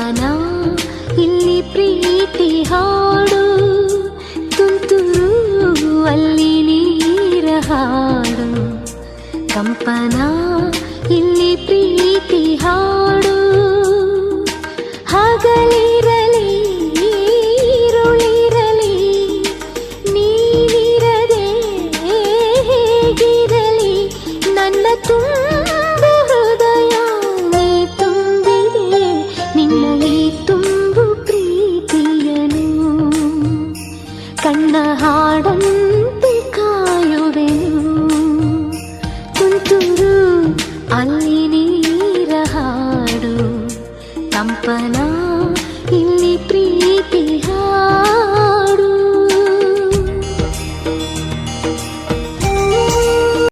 ಗಾನ, ಇಲ್ಲಿ ಪ್ರೀತಿ ಹಾಡು, ತುಂತುರು ಅಲ್ಲಿ ನೀರ ಹಾಡು. ಕಂಪನ, ಇಲ್ಲಿ ಪ್ರೀತಿ ಹಾಡು, ಹಾಗಲಿರಲಿ, ಈರುಳಿರಲಿ ಇರಲಿ ಹೇಗಿರಲಿ, ನನ್ನ ತುಂಬ ಸಣ್ಣ ಹಾಡಂತೆ ಕಾಯುವೆನು ತುಂತುರು ಅಲ್ಲಿ ನೀರ ಹಾಡು ಕಂಪನ ಇಲ್ಲಿ ಪ್ರಿಯ